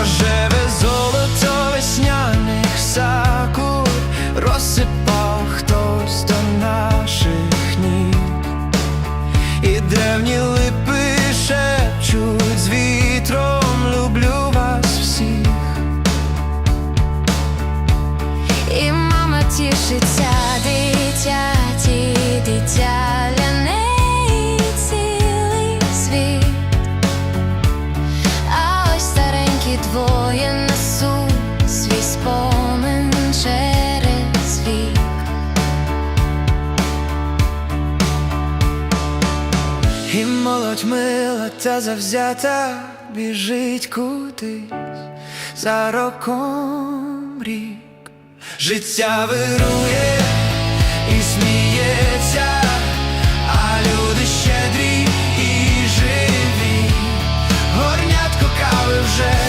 Рожеве золото весняних сакур розсипав хтось до наших ніг, і древні липи шепчуть з вітром, люблю вас всіх. І мама тішиться І молодь мила та завзята біжить кудись за роком рік. Життя вирує і сміється, а люди щедрі і живі. Горнятко кави вже